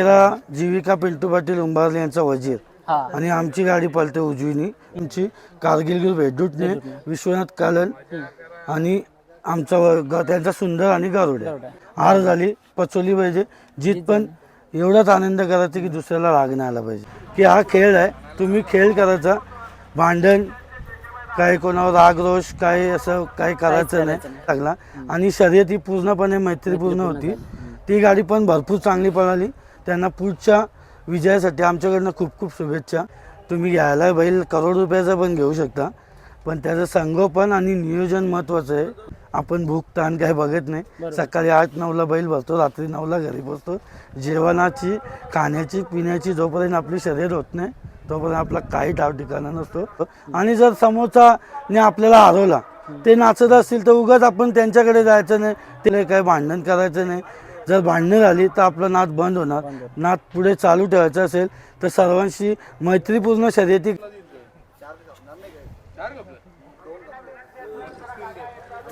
तेरा जीविका पिंटू पाटील उंबारले यांचा वजीर. हा. आणि आमची गाडी पळते उजवीनी. आमची कारगिल ग्रुप हेडूटने विश्वनाथ कालन आणि आमचा वर्ग त्यांचा सुंदर आणि गारुड्या हार झाली पचोली पाहिजे. जीत पण एवढाच आनंद करायचा की दुसऱ्याला राग नाही आला पाहिजे. की हा खेळ आहे तुम्ही खेळ करायचा. भांडण काय कोणावर राग रोष काय असं काय करायचं नाही लागला. आणि शर्यत ही पूर्णपणे मैत्रीपूर्ण होती. ती गाडी पण भरपूर चांगली पळाली. त्यांना पुढच्या विजयासाठी आमच्याकडनं खूप खूप शुभेच्छा. तुम्ही घ्यायला बैल करोड रुपयाचा पण घेऊ शकता. पण त्याचं संगोपन आणि नियोजन महत्त्वाचं आहे. आपण भूक ताण काय बघत नाही. सकाळी आठ नऊला बैल भरतो रात्री नऊला घरी पोचतो जेवणाची खाण्याची पिण्याची जोपर्यंत आपली शर्यत होत नाही तोपर्यंत आपला काही ठाव ठिकाणा नसतो. आणि जर समोरचाने आपल्याला हरवला ते नाचत असतील तर उगाच आपण त्यांच्याकडे जायचं नाही. तिला काही भांडण करायचं नाही. जर भांडणं झाली तर आपलं नाद बंद होणार. नाद पुढे चालू ठेवायचं असेल तर सर्वांशी मैत्रीपूर्ण शर्यती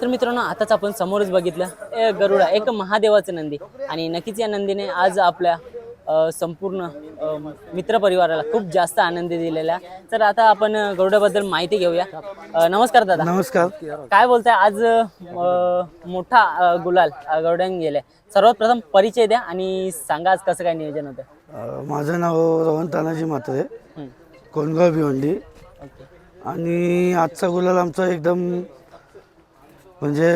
तर मित्रांनो आताच आपण समोरच बघितलं. ए, गरुडा एक महादेवाचं नंदी. आणि नक्कीच या नंदीने आज आपल्या संपूर्ण मित्रपरिवाराला खूप जास्त आनंद दिलेला आहे. तर आता आपण गरुडाबद्दल माहिती घेऊया. नमस्कार दादा. नमस्कार. काय बोलताय? आज मोठा गुलाल गरुड्यान गेलाय. सर्वात प्रथम परिचय द्या आणि सांगा आज कसं काय नियोजन होतं. माझं नाव रोहन तानाजी म्हात्रे हं. कोणगाव भिवंडी. आणि आजचा गुलाल आमचा एकदम म्हणजे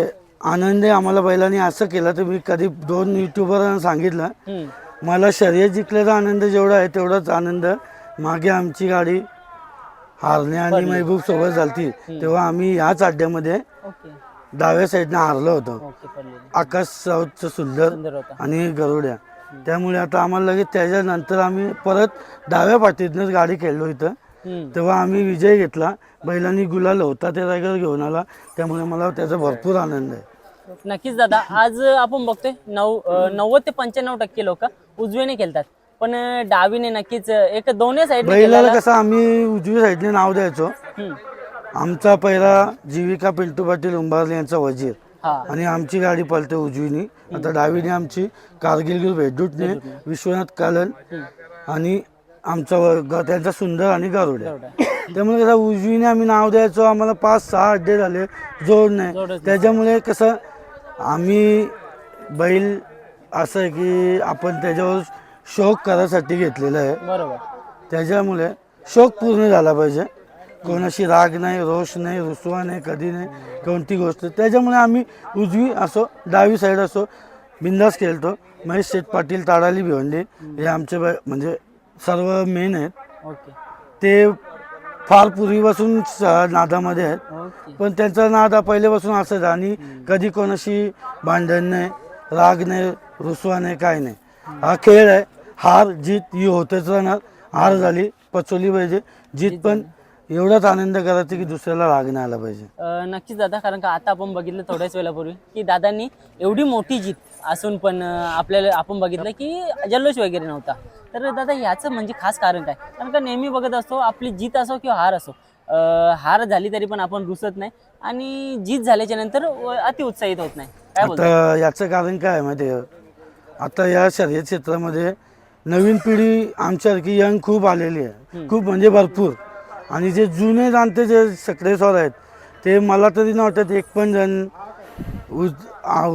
आनंद आम्हाला बैलांनी. असं केलं तर मी कधी दोन युट्यूबरांना सांगितलं. मला शर्यत जिंकल्याचा आनंद जेवढा आहे तेवढाच आनंद. मागे आमची गाडी हारणे आणि महबूब सोबत झालती तेव्हा आम्ही ह्याच अड्ड्यामध्ये डाव्या साईडनं हारलो होतो. आकाश साऊथचं सुंदर आणि गरुड्या. त्यामुळे आता आम्हाला लगेच त्याच्यानंतर आम्ही परत डाव्या पाठीतनंच गाडी खेळलो इथं. तेव्हा आम्ही विजय घेतला. बैलांनी गुलाल होता ते रायगड घेऊन आला. त्यामुळे मला त्याचा भरपूर आनंद आहे. नक्कीच दादा आज आपण बघतोय नऊ नव्वद ते पंच्याण्णव टक्के लोक उजवीने खेळतात. पण डावीने नक्कीच एक दोन्ही साईड बैलाला कसं आम्ही उजवी साईडने नाव द्यायचो. आमचा पहिला जीविका पिंटू पाटील उंबारले यांचा वजीर. आणि आमची गाडी पळते उजवीनी. आता डावीने आमची कारगिल हेडूटने विश्वनाथ कालन आणि आमचा वर्ग त्यांचा सुंदर आणि गारुड्या त्यामुळे कसं उजवीने आम्ही नाव द्यायचो. आम्हाला पाच सहा अड्डे झाले. जोड नाही. त्याच्यामुळे कसं आम्ही बैल असं आहे की आपण त्याच्यावर शोक करायसाठी घेतलेलं आहे. बरोबर. त्याच्यामुळे शोक पूर्ण झाला पाहिजे. कोणाशी राग नाही रोष नाही रुसवा नाही कधी नाही कोणती गोष्ट. त्याच्यामुळे आम्ही उजवी असो डावी साईड असो बिंदास खेळतो. महेश शेठ पाटील ताडाली भिवंडी हे आमचे बै- म्हणजे सर्व मेन आहेत. ओके. ते फार पूर्वीपासून स- नादामध्ये आहेत. ओके. पण त्यांचा नाद हा पहिल्यापासून असंच आणि कधी कोणाशी भांडण नाही राग नाही रुसवा नाही काय नाही. हा खेळ आहे. हार जीत ही होतच राहणार. हार झाली पचवली पाहिजे. जीत पण एवढाच आनंद करायचा की दुसऱ्याला राग नाही आला पाहिजे. अं, नक्कीच दादा कारण का आता आपण बघितलं थोड्याच वेळापूर्वी की दादांनी एवढी मोठी जीत असून पण अं, आपल्याला आपण बघितलं की जल्लोष वगैरे नव्हता. तर दादा याचं म्हणजे खास कारण काय? कारण का नेहमी बघत असतो आपली जीत असो किंवा हार असो अं, हार झाली तरी पण आपण रुसत नाही आणि जीत झाल्याच्यानंतर अति उत्साहित होत नाही. काय बोलतो आता याचं कारण काय आहे माहिती आहे का? आता या शर्यत क्षेत्रामध्ये नवीन पिढी आमच्यासारखी यंग खूप आलेली आहे. खूप म्हणजे भरपूर. आणि जे जुने जाणते जे सक्रेश्वर आहेत ते मला तरी नाही वाटत एक पण जण उज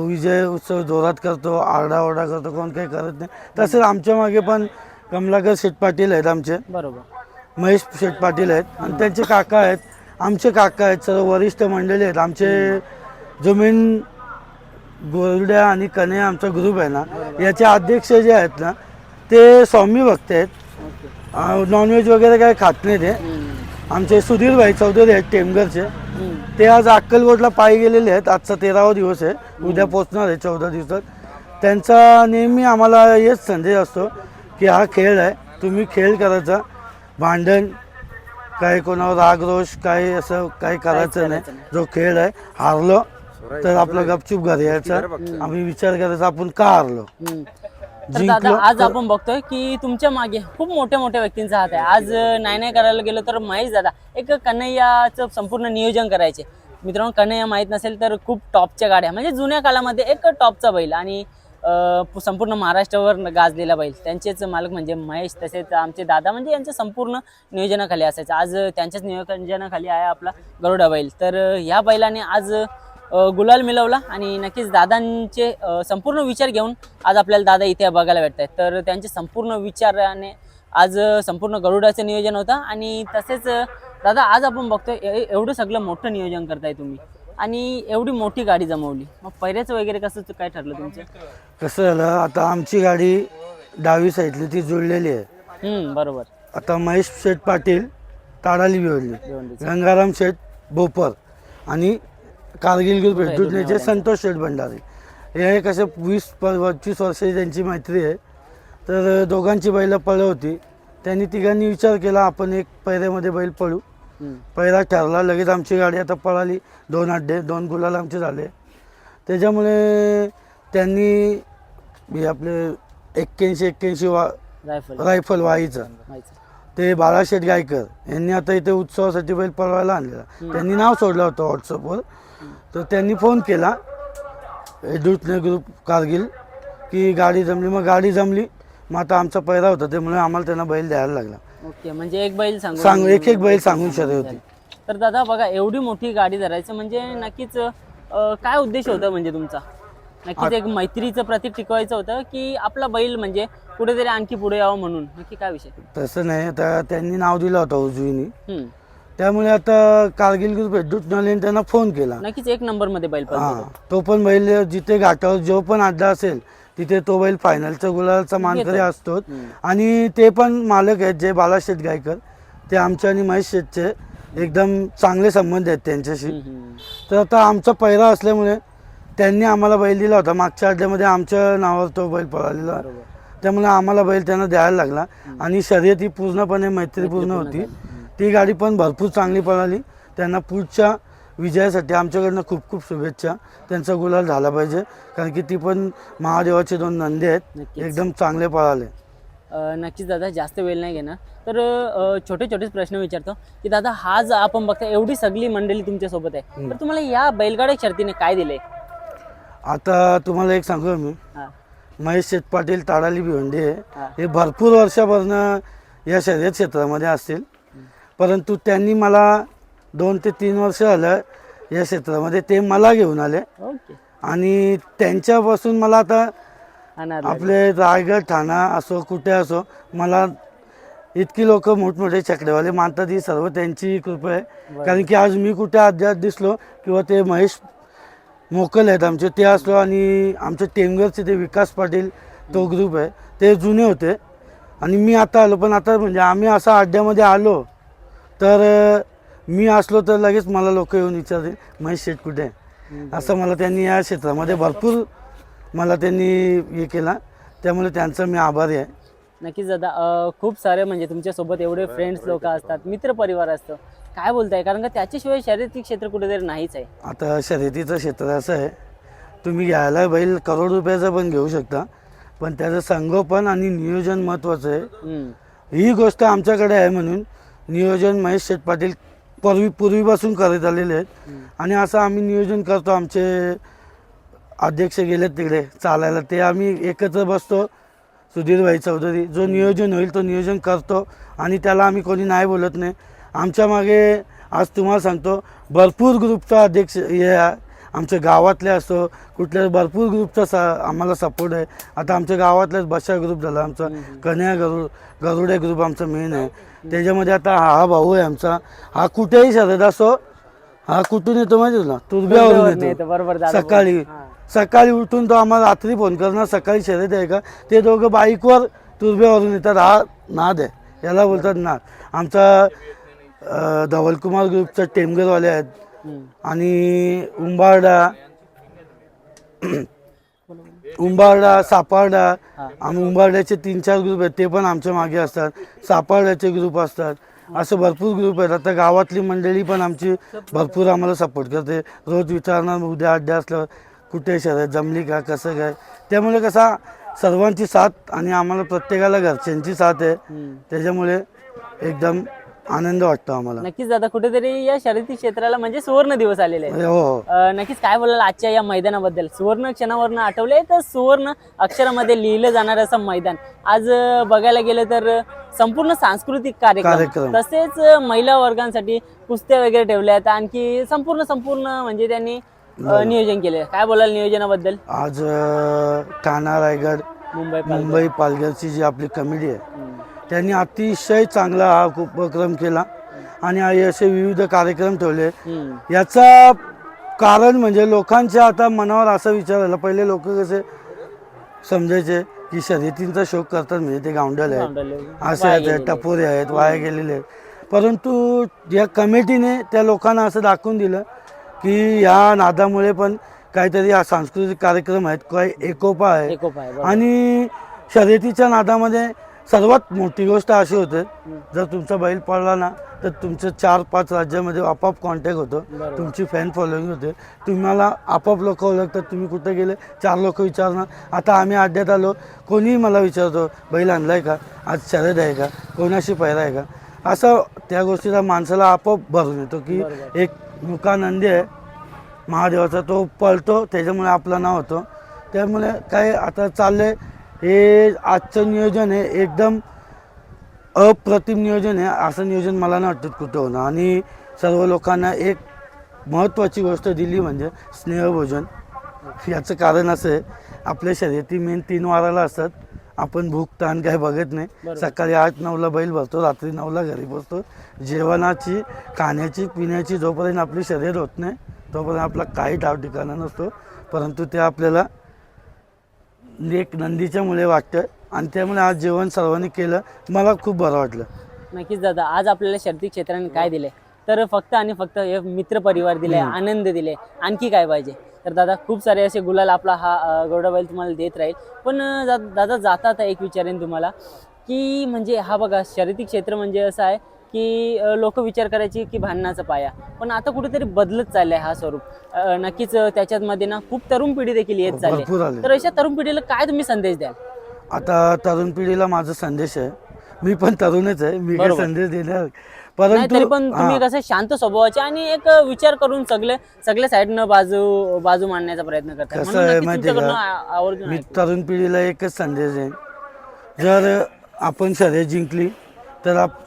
विजय उत्सव जोरात करतो आरडाओरडा करतो कोण काही करत नाही. तसंच आमच्या मागे पण कमलाकर शेठ पाटील आहेत आमचे. बरोबर. महेश शेठ पाटील आहेत. आणि त्यांचे काका आहेत. आमचे काका आहेत सर्व वरिष्ठ मंडळी आहेत. आमचे जो मेन गोरड्या आणि कन्या आमचा ग्रुप आहे ना याचे अध्यक्ष जे आहेत ना ते स्वामी भक्त आहेत. नॉनव्हेज वगैरे काही खात नाही ते. आमचे सुधीर भाई चौधरी आहेत टेमघरचे ते आज अक्कलकोटला पायी गेलेले आहेत. आजचा तेरावा दिवस आहे. उद्या पोचणार आहे चौदा दिवसात. त्यांचा नेहमी आम्हाला हेच संदेश असतो की हा खेळ आहे. तुम्ही खेळ करायचा. भांडण काय कोणावर राग रोष काय असं काही करायचं नाही. जो खेळ आहे हारलो तर आपलं गपचूप घरी यायचं. आम्ही विचार करायचा आपण का हारलो? तर दादा आज आपण बघतोय की तुमच्या मागे खूप मोठ्या मोठ्या व्यक्तींचा हात आहे. आज नाही नाही करायला गेलो तर महेश दादा एक कन्हैयाचं संपूर्ण नियोजन करायचे. मित्रांनो कन्हैया माहीत नसेल तर खूप टॉपच्या गाड्या म्हणजे जुन्या काळामध्ये एक टॉपचा बैल आणि संपूर्ण महाराष्ट्रावर गाजलेला बैल. त्यांचेच मालक म्हणजे महेश तसेच आमचे दादा म्हणजे यांच्या संपूर्ण नियोजनाखाली असायचं. आज त्यांच्याच नियोजनाखाली आहे आपला गरुडा बैल. तर ह्या बैलाने आज गुलाल मिळवला आणि नक्कीच दादांचे संपूर्ण विचार घेऊन आज आपल्याला दादा इथे बघायला भेटत आहेत तर त्यांचे संपूर्ण विचाराने आज संपूर्ण गरुडाचं नियोजन होतं आणि तसेच दादा आज आपण बघतोय ए- एवढं सगळं मोठं नियोजन करताय तुम्ही आणि एवढी मोठी गाडी जमवली. मग पहिल्याचं वगैरे कसं काय ठरलं तुमचं? कसं झालं आता आमची गाडी डावी साईडली ती जुळलेली आहे. बरोबर. आता महेश शेठ पाटील ताडाली भिवंडीचं. गंगाराम शेठ बोपर आणि कारगिल ग्रुप हेडुटण्याचे संतोष शेठ भंडारी. हे कसे वीस पंचवीस वर्षाची त्यांची मैत्री आहे. तर दोघांची बैलं पळं होती. त्यांनी तिघांनी विचार केला आपण एक पैऱ्यामध्ये बैल पळू. पहिला ठरला लगेच आमची गाडी आता पळाली. दोन अड्डे दोन गुलाल आमचे झाले. त्याच्यामुळे त्यांनी आपले एक्क्याऐंशी एक्क्याऐंशी वा रायफल. रायफल वाईचं. ते बाळाशेठ गायकर यांनी आता इथे उत्सवासाठी बैल पळवायला आणलेला. त्यांनी नाव सोडलं होतं व्हॉट्सअपवर. तर त्यांनी फोन केला एडुटने ग्रुप कारगिल की गाडी जमली. मग गाडी जमली. मग आता आमचा पैरा होता त्यामुळे आम्हाला त्यांना बैल द्यायला लागला. ओके म्हणजे एक बैल सांगून सांग एक एक बैल सांगून शर्यत होती. तर दादा बघा एवढी मोठी गाडी धरायचं म्हणजे नक्कीच अं, काय उद्देश होता म्हणजे तुमचा? नक्कीच एक मैत्रीचं प्रतीक टिकवायचं होतं की आपला बैल म्हणजे कुठेतरी आणखी पुढे यावं म्हणून. नक्की काय विषय? तसं नाही आता त्यांनी नाव दिलं होतं उजवीनी. त्यामुळे आता कारगिल ग्रुप एडुटनाले त्यांना फोन केला. नक्कीच एक नंबरमध्ये बैल तो पण बैल जिथे घाटावर जो पण अड्डा असेल तिथे तो बैल फायनलचा गुलालचा मानकरी असतो. आणि ते पण मालक आहेत जे बालाशेठ गायकर ते आमच्या आणि महेश शेठचे एकदम चांगले संबंध आहेत त्यांच्याशी. तर आता आमचा पैरा असल्यामुळे त्यांनी आम्हाला बैल दिला होता. मागच्या अड्ड्यामध्ये आमच्या नावावर तो बैल पळालेला. त्यामुळे आम्हाला बैल त्यांना द्यायला लागला. आणि शर्यती पूर्णपणे मैत्रीपूर्ण होती. ती गाडी पण भरपूर चांगली पळाली. त्यांना पुढच्या विजयासाठी आमच्याकडनं खूप खूप शुभेच्छा. त्यांचा गुलाल झाला पाहिजे. कारण की ती पण महादेवाचे दोन नंदी आहेत. एकदम चांगले पळाले. नक्कीच दादा जास्त वेळ नाही घेणार. तर छोटे छोटेच प्रश्न विचारतो की दादा हा जो आपण बघता एवढी सगळी मंडळी तुमच्यासोबत आहे तर तुम्हाला या बैलगाड्या शर्तीने काय दिले आता तुम्हाला एक सांगू मी? हा. महेश शेठ पाटील ताडाली भिवंडी हा. आहे हे भरपूर वर्षापासून या शर्यत क्षेत्रामध्ये असतील. परंतु त्यांनी मला दोन ते तीन वर्ष झालं या क्षेत्रामध्ये. ते मला घेऊन आले. ओके. आणि त्यांच्यापासून मला आता आपले रायगड ठाणा असो कुठे असो मला इतकी लोक मोठमोठे चकडेवाले मानतात ही सर्व त्यांची कृपा आहे. कारण की आज मी कुठे अद्याप दिसलो किंवा ते महेश मोकल आहेत आमचे. ते असलो आणि आमच्या टेमगरचे ते विकास पाटील तो ग्रुप आहे. ते जुने होते. आणि मी आता आलो पण आता म्हणजे आम्ही असा अड्ड्यामध्ये आलो तर मी असलो तर लगेच मला लोक येऊन विचारतील महेश शेठ कुठे आहे? असं मला त्यांनी या क्षेत्रामध्ये भरपूर मला त्यांनी हे केला. त्यामुळे त्यांचा मी आभारी आहे. नक्कीच दादा खूप सारे म्हणजे तुमच्यासोबत एवढे फ्रेंड्स लोक असतात मित्र परिवार असतं. काय बोलताय? कारण का त्याच्याशिवाय शर्यती क्षेत्र कुठेतरी नाहीच आहे. आता शर्यतीचं क्षेत्र असं आहे. तुम्ही घ्यायला बैल करोड रुपयाचा पण घेऊ शकता. पण त्याचं संगोपन आणि नियोजन महत्त्वाचं आहे. ही गोष्ट आमच्याकडे आहे म्हणून नियोजन महेश शेठ पाटील पूर्वी पूर्वीपासून करत आलेले आहेत. आणि असं आम्ही नियोजन करतो. आमचे अध्यक्ष गेलेत तिकडे चालायला. ते आम्ही एकत्र बसतो. सुधीरभाई चौधरी. जो नियोजन होईल तो नियोजन करतो. आणि त्याला आम्ही कोणी नाही बोलत नाही. आमच्या मागे आज तुम्हाला सांगतो भरपूर ग्रुपचा अध्यक्ष हे आहे. आमच्या गावातले असो कुठल्या भरपूर ग्रुपचा सा आम्हाला सपोर्ट आहे. आता आमच्या गावातलाच बशा ग्रुप झाला आमचा कन्या गरुड गरुडे ग्रुप आमचा मेन आहे. त्याच्यामध्ये आता हा भाऊ आहे आमचा. हा कुठेही शरद असो हा कुठून येतो माहिती तुला? तुरब्यावरून येतो. बरोबर सकाळी. सकाळी उठून तो आम्हाला रात्री फोन करणार सकाळी शर्यत आहे का? ते दोघं बाईकवर तुरब्यावरून येतात. हा नाद आहे. याला बोलतात नाद. आमचा धवलकुमार ग्रुपचा टेमगरवाले आहेत. आणि उंबारडा उंबारडा सापारडा. आम्ही उंबारड्याचे तीन चार ग्रुप आहेत. ते पण आमच्या मागे असतात. सापारड्याचे ग्रुप असतात. असं भरपूर ग्रुप आहेत. आता गावातली मंडळी पण आमची भरपूर आम्हाला सपोर्ट करते. रोज विचारणार उद्या अड्डा असल्यावर कुठे शर्यत जमली का? कसं काय? त्यामुळे कसा सर्वांची साथ आणि आम्हाला प्रत्येकाला घरच्यांची साथ आहे. त्याच्यामुळे एकदम आनंद वाटतो आम्हाला. नक्कीच दादा कुठेतरी या शर्यती क्षेत्राला म्हणजे सुवर्ण दिवस आलेले आहेत. हो हो. अं, नक्कीच काय बोलाल आजच्या या मैदानाबद्दल? सुवर्ण क्षणावरनं आठवले तर सुवर्ण अक्षरामध्ये लिहिलं जाणार असं मैदान? आज अं, बघायला गेलं तर अं, संपूर्ण सांस्कृतिक कार्यक्रम कार्यक्रम. तसेच अं, महिला वर्गांसाठी कुस्त्या वगैरे ठेवल्या आहेत आणखी संपूर्ण संपूर्ण म्हणजे त्यांनी अं, नियोजन केले काय बोलाल नियोजनाबद्दल? आज अं, ठाणा रायगड मुंबई पालघर. मुंबई पालघरची जी आपली कमिटी आहे हम्म. त्यांनी अतिशय चांगला हा उपक्रम केला आणि हे असे विविध कार्यक्रम ठेवले. याचा कारण म्हणजे लोकांच्या आता मनावर असं विचार आला पहिले लोक कसे समजायचे की शर्यतींचा शोक करतात म्हणजे ते गावंडल आहेत. असे आहेत. टपोरे आहेत वाया गेलेले आहेत परंतु या कमिटीने त्या लोकांना असं दाखवून दिलं की या नादामुळे पण काहीतरी हा सांस्कृतिक कार्यक्रम आहेत काही एकोपा आहे. आणि शर्यतीच्या नादामध्ये सर्वात मोठी गोष्ट अशी होते जर तुमचा बैल पडला ना तर तुमचं चार पाच राज्यामध्ये आपोआप कॉन्टॅक्ट होतो. तुमची फॅन फॉलोईंग होते. तुम्हाला आपोआप लोक ओळखतात तुम्ही कुठे गेले चार लोक विचारणार. आता आम्ही अड्ड्यात आलो कोणीही मला विचारतो बैल आणलाय का? आज शर्यत आहे का? कोणाशी पैरा आहे का? असं त्या गोष्टीला माणसाला आपोआप भरून येतो की. एक मुका नंदी आहे. महादेवाचा तो पळतो त्याच्यामुळे आपलं नाव होतं. त्यामुळे काय आता चाललंय हे आजचं नियोजन आहे एकदम अप्रतिम नियोजन आहे. असं नियोजन मला नाही वाटत कुठं होणं आणि सर्व लोकांना एक महत्त्वाची गोष्ट दिली म्हणजे स्नेहभोजन. याचं कारण असं आहे आपल्या शर्यती मेन तीन वाराला असतात. आपण भूक ताण काय बघत नाही. सकाळी आठ नऊला बैल भरतो रात्री नऊला घरी बसतो. जेवणाची खाण्याची पिण्याची जोपर्यंत आपली शर्यत होत नाही तोपर्यंत आपला काही ठाव ठिकाणा नसतो. परंतु ते आपल्याला एक नंदीच्या मुळे वाटतं आणि त्यामुळे आज जेवण सर्वांनी केलं. मला खूप बरं वाटलं. नक्कीच दादा आज आपल्याला शर्ती क्षेत्राने काय दिले तर फक्त आणि फक्त हे मित्र परिवार दिले आनंद दिले आणखी काय पाहिजे? तर दादा खूप सारे असे गुलाल आपला हा अं, गौडा तुम्हाला देत राहील. पण दादा जाता आता एक विचारेन तुम्हाला की म्हणजे हा बघा शर्यती क्षेत्र म्हणजे असं आहे की लोक विचार करायची की भांडणाचा पाया. पण आता कुठेतरी बदलत चाललाय हा स्वरूप. नक्कीच त्याच्यामध्ये ना खूप तरुण पिढी देखील येत चालली आले. तर अशा तरुण पिढीला काय तुम्ही संदेश द्याल? आता तरुण पिढीला माझा संदेश आहे. मी पण तरुणच आहे. मी काय बरोबर. संदेश देणार नाही. परंतु पण तुम्ही हा, कसं शांत स्वभावाचे आणि एक विचार करून सगळे सगळ्या साईडनं बाजू बाजू मांडण्याचा प्रयत्न करतात कसं म्हणून आहे नक्कीच माहितीये तुमच्याकडनं का? आ- आवर्जून मी ऐकू. तरुण पिढीला एकच संदेश देईन. जर आपण शर्यत जिंकली तर आप-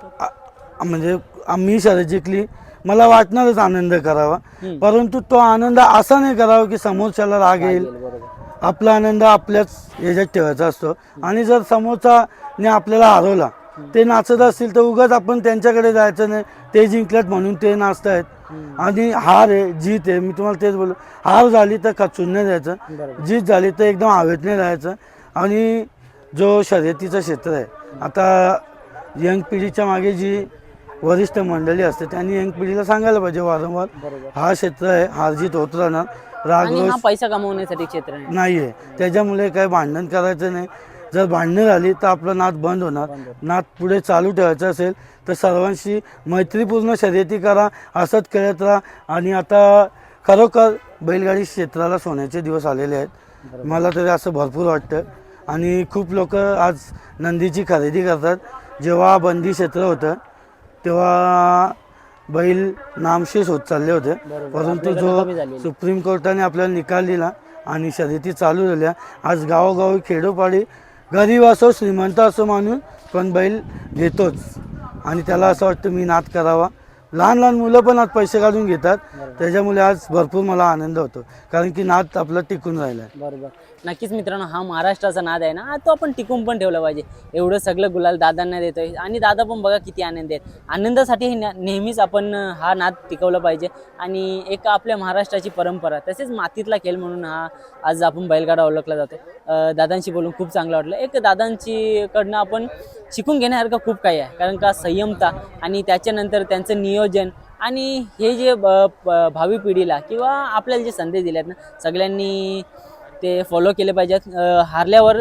म्हणजे आम्ही शर्यत जिंकली. मला वाटणारच आनंद करावा. परंतु तो आनंद असा नाही करावा की समोरच्याला राग येईल. आपला आनंद आपल्याच याच्यात ठेवायचा असतो. आणि जर समोरचाने आपल्याला हरवला ते नाचत असतील तर उगाच आपण त्यांच्याकडे जायचं नाही. ते जिंकल्यात म्हणून ते नाचतायत. हम्म. आणि हार आहे जीत आहे. मी तुम्हाला तेच बोललो. हार झाली तर खचून नाही जायचं. जीत झाली तर एकदम हवेत नाही राहायचं. आणि जो शर्यतीचं क्षेत्र आहे आता यंग पिढीच्या मागे जी वरिष्ठ मंडळी असते. त्यांनी यंग पिढीला सांगायला पाहिजे वारंवार हा क्षेत्र आहे हार जीत होत राहणार राग आणि रोष पैसा कमवण्यासाठी क्षेत्र आहे. नाही आहे त्याच्यामुळे काय भांडण करायचं नाही. जर भांडणं झाली तर आपलं नाद बंद होणार. बंद होणार. नाद पुढे चालू ठेवायचं असेल तर सर्वांशी मैत्रीपूर्ण शर्यती करा असंच खेळत राहा. आणि आता खरोखर बैलगाडी क्षेत्राला सोन्याचे दिवस आलेले आहेत. मला तरी असं भरपूर वाटतं. आणि खूप लोक आज नंदीची खरेदी करतात. जेव्हा बंदी क्षेत्र होतं तेव्हा बैल नामशेष होत चालले होते. परंतु जो. सुप्रीम कोर्टाने आपल्याला निकाल दिला आणि शर्यती चालू झाल्या. आज गावोगावी खेडोपाडी गरीब असो श्रीमंत असो माणूस पण बैल घेतोच. आणि त्याला असं वाटतं मी नाद करावा. लहान लहान मुलं पण आज पैसे काढून घेतात. त्याच्यामुळे आज भरपूर मला आनंद होतो. कारण की नाद आपला टिकून राहिला आहे बरोबर. नक्कीच मित्रांनो हा महाराष्ट्राचा नाद आहे ना तो आपण टिकून पण ठेवला पाहिजे. एवढं सगळं गुलाल दादांना देतोय. आणि दादा पण बघा किती आनंद आहेत. आनंदासाठी नेहमीच आपण हा नाद टिकवला पाहिजे. आणि एक आपल्या महाराष्ट्राची परंपरा तसेच मातीतला खेळ म्हणून हा आज आपण बैलगाडा ओळखला जातो. दादांशी बोलून खूप चांगलं वाटलं. एक दादांची कडनं आपण शिकून घेण्यासारखं खूप काही आहे. कारण का संयमता आणि त्याच्यानंतर त्यांचं नियोजन आणि हे जे ब- प- भावी पिढीला किंवा आपल्याला जे संदेश दिले आहेत ना सगळ्यांनी ते फॉलो केले पाहिजेत. हारल्यावर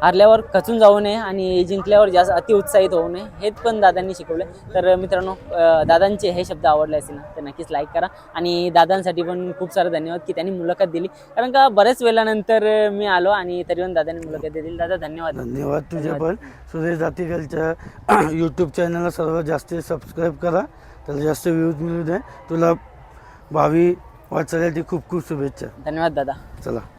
हारल्यावर खचून जाऊ नये आणि जिंकल्यावर जास्त अतिउत्साहित होऊ नये हेच पण दादांनी शिकवलं तर मित्रांनो दादांचे हे शब्द आवडले असतील ना तर नक्कीच लाईक करा. आणि दादांसाठी पण खूप सारे धन्यवाद की त्यांनी मुलाखत दिली. कारण का बऱ्याच वेळानंतर मी आलो आणि तरी पण दादांनी मुलाखत दिली. दादा धन्यवाद. धन्यवाद तुझे पण. सुरेश जातीकलच्या यूट्यूब चॅनलला सर्वात जास्त सबस्क्राईब करा. त्याला जास्त व्ह्यूज मिळू दे. तुला भावी वाटचालीसाठी खूप खूप शुभेच्छा. धन्यवाद दादा. चला